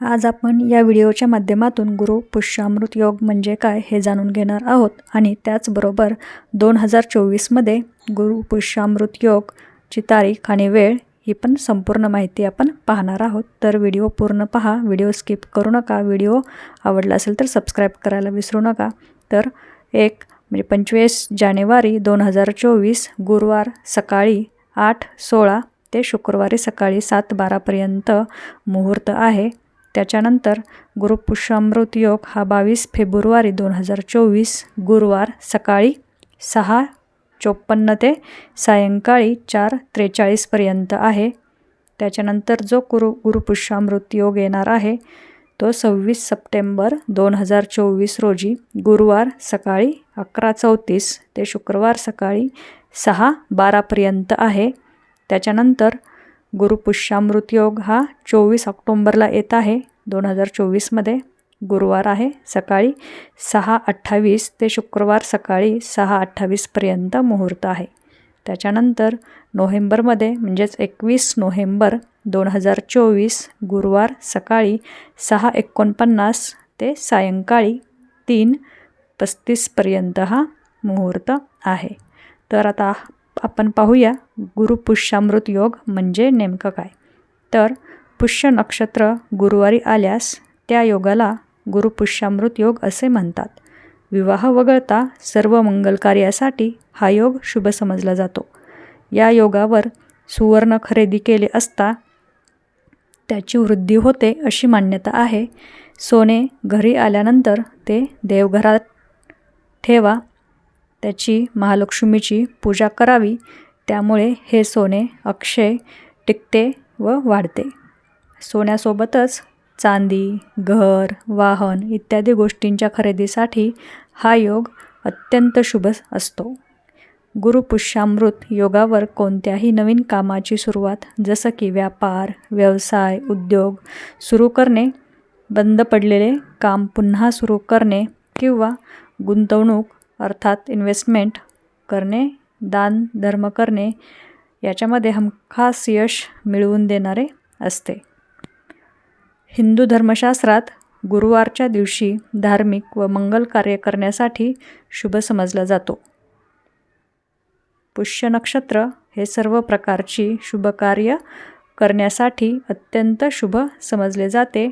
आज आपण या व्हिडिओच्या माध्यमातून गुरु पुष्यामृत योग म्हणजे काय हे जाणून घेणार आहोत आणि त्याचबरोबर दोन हजार चोवीसमध्ये गुरु पुष्यामृत योगची तारीख आणि वेळ ही पण संपूर्ण माहिती आपण पाहणार आहोत. तर व्हिडिओ पूर्ण पहा व्हिडिओ स्किप करू नका व्हिडिओ आवडला असेल तर सबस्क्राईब करायला विसरू नका. तर एक म्हणजे पंचवीस जानेवारी दोन हजार चोवीस गुरुवार सकाळी आठ सोळा ते शुक्रवारी सकाळी सात बारापर्यंत मुहूर्त आहे. त्याच्यानंतर गुरुपुष्यामृत योग हा बावीस फेब्रुवारी दोन हजार चोवीस गुरुवार सकाळी सहा चोपन्न ते सायंकाळी चार त्रेचाळीसपर्यंत आहे. त्याच्यानंतर जो गुरु गुरुपुष्यामृत योग येणार आहे तो सव्वीस सप्टेंबर दोन हजार चोवीस रोजी गुरुवार सकाळी अकरा चौतीस ते शुक्रवार सकाळी सहा बारापर्यंत आहे. त्याच्यानंतर गुरुपुष्यामृत योग हा चोवीस ऑक्टोंबरला येत आहे. दोन हजार चोवीसमध्ये गुरुवार आहे सकाळी सहा अठ्ठावीस ते शुक्रवार सकाळी सहा अठ्ठावीसपर्यंत मुहूर्त आहे. त्याच्यानंतर नोव्हेंबरमध्ये म्हणजेच एकवीस नोव्हेंबर दोन हजार चोवीस गुरुवार सकाळी सहा एकोणपन्नास ते सायंकाळी तीन पस्तीसपर्यंत हा मुहूर्त आहे. तर आता आपण पाहूया गुरुपुष्यामृत योग म्हणजे नेमकं काय? तर पुष्य नक्षत्र गुरुवारी आल्यास त्या योगाला गुरुपुष्यामृत योग असे म्हणतात. विवाह वगळता सर्व मंगल कार्यासाठी हा योग शुभ समजला जातो. या योगावर सुवर्ण खरेदी केले असता त्याची वृद्धी होते अशी मान्यता आहे. सोने घरी आल्यानंतर ते देवघरात ठेवा त्याची महालक्ष्मीची पूजा करावी त्यामुळे हे सोने अक्षय टिकते व वाढते. सोन्यासोबतच चांदी घर वाहन इत्यादी गोष्टींच्या खरेदीसाठी हा योग अत्यंत शुभ असतो. गुरुपुष्यामृत योगावर कोणत्याही नवीन कामाची सुरुवात जसं की व्यापार व्यवसाय उद्योग सुरू करणे बंद पडलेले काम पुन्हा सुरू करणे किंवा गुंतवणूक अर्थात इन्व्हेस्टमेंट करणे दान धर्म करणे याच्यामध्ये हमखास यश मिळवून देणारे असते. हिंदू धर्मशास्त्रात गुरुवारच्या दिवशी धार्मिक व मंगल कार्य करण्यासाठी शुभ समजला जातो. पुष्य नक्षत्र हे सर्व प्रकारची शुभ कार्य करण्यासाठी अत्यंत शुभ समजले जाते.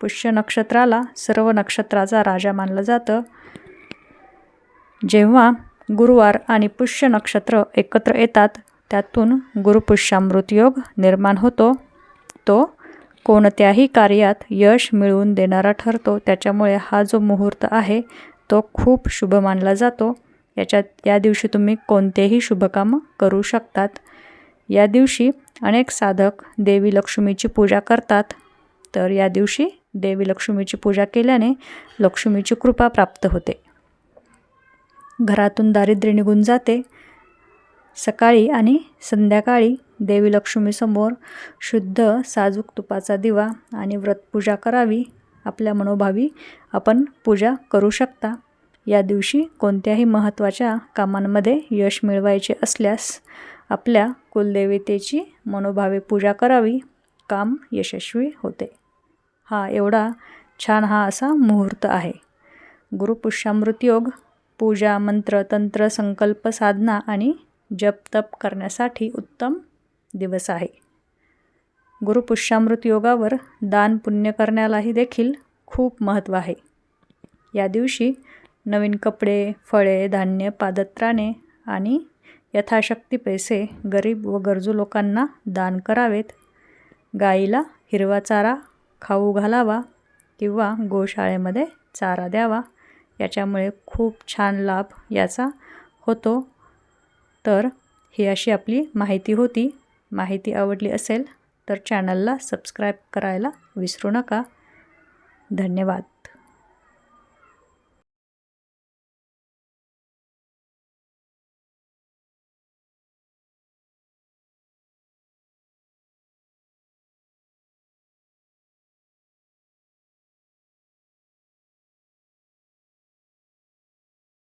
पुष्य नक्षत्राला सर्व नक्षत्राचा राजा मानलं जातं. जेव्हा गुरुवार आणि पुष्य नक्षत्र एकत्र येतात त्यातून गुरुपुष्यामृत योग निर्माण होतो. तो कोणत्याही कार्यात यश मिळवून देणारा ठरतो. त्याच्यामुळे हा जो मुहूर्त आहे तो खूप शुभ मानला जातो. याच्यात या दिवशी तुम्ही कोणतेही शुभकाम करू शकतात. या दिवशी अनेक साधक देवी लक्ष्मीची पूजा करतात. तर या दिवशी देवी लक्ष्मीची पूजा केल्याने लक्ष्मीची कृपा प्राप्त होते. घरातून दारिद्र्य निघून जाते. सकाळी आणि संध्याकाळी देवी लक्ष्मीसमोर शुद्ध साजूक तुपाचा दिवा आणि व्रतपूजा करावी आपल्या मनोभावी आपण पूजा करू शकता. या दिवशी कोणत्याही महत्त्वाच्या कामांमध्ये यश मिळवायचे असल्यास आपल्या कुलदेवतेची मनोभावे पूजा करावी काम यशस्वी होते. हा एवढा छान हा असा मुहूर्त आहे. गुरुपुष्यामृतयोग पूजा मंत्र तंत्र संकल्प साधना आणि जप तप करण्यासाठी उत्तम दिवस आहे. गुरुपुष्यामृत योगावर दान पुण्य करण्यालाही देखील खूप महत्त्व आहे. या दिवशी नवीन कपडे फळे धान्य पादत्राणे आणि यथाशक्ती पैसे गरीब व गरजू लोकांना दान करावेत. गाईला हिरवा चारा खाऊ घालावा किंवा गोशाळेमध्ये चारा द्यावा याच्यामुळे खूप छान लाभ याचा होतो. तर ही अशी आपली माहिती होती. माहिती आवडली असेल तर चॅनलला सबस्क्राईब करायला विसरू नका. धन्यवाद.